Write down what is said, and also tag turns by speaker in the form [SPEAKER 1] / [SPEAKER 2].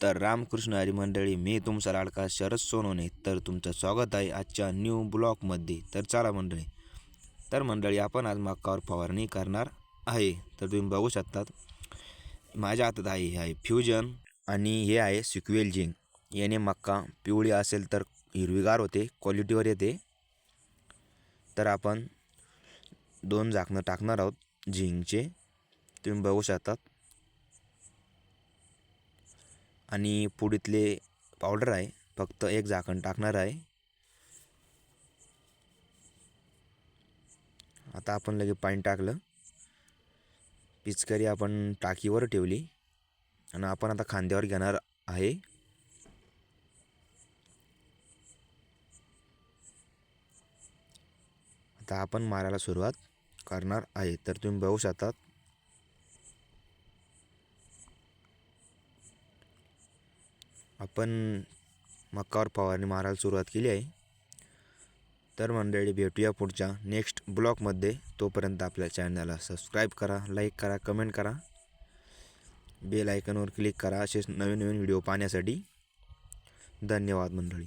[SPEAKER 1] तर रामकृष्ण हरी मंडळी मी तुमचा लाडका शरद सोनवणे. तर तुमचं स्वागत आहे आजच्या न्यू ब्लॉकमध्ये तर चला मंडळी. तर मंडळी आपण आज मक्कावर फवारणी करणार आहे. तर तुम्ही बघू शकतात माझ्या हातात आहे हे आहे फ्युजन आणि हे आहे सिक्वेल जिंग याने मक्का पिवळी असेल तर हिरवीगार होते क्वालिटीवर येते. तर आपण दोन झाकणं टाकणार आहोत झिंगचे तुम्ही बघू शकतात. आणि पुढीतले पावडर आहे फक्त एक झाकण टाकणार आहे. आता आपण लगे पाणी टाकलं. पिचकारी आपण टाकीवर ठेवली. आणि आपण आता खांद्यावर घेणार आहे. आता आपण मारायला सुरुवात करणार आहे. तर तुम्ही बघू शकतात. आपण मक्कावर फवारणी मारायला सुरुवात केली आहे. तर मंडळी भेटूया पुढच्या नेक्स्ट ब्लॉगमध्ये तोपर्यंत आपल्या चॅनलला सबस्क्राईब करा लाईक करा कमेंट करा. बेल आयकनवर क्लिक करा. असेच नवीन नवीन व्हिडिओ पाहण्यासाठी. धन्यवाद मंडळी.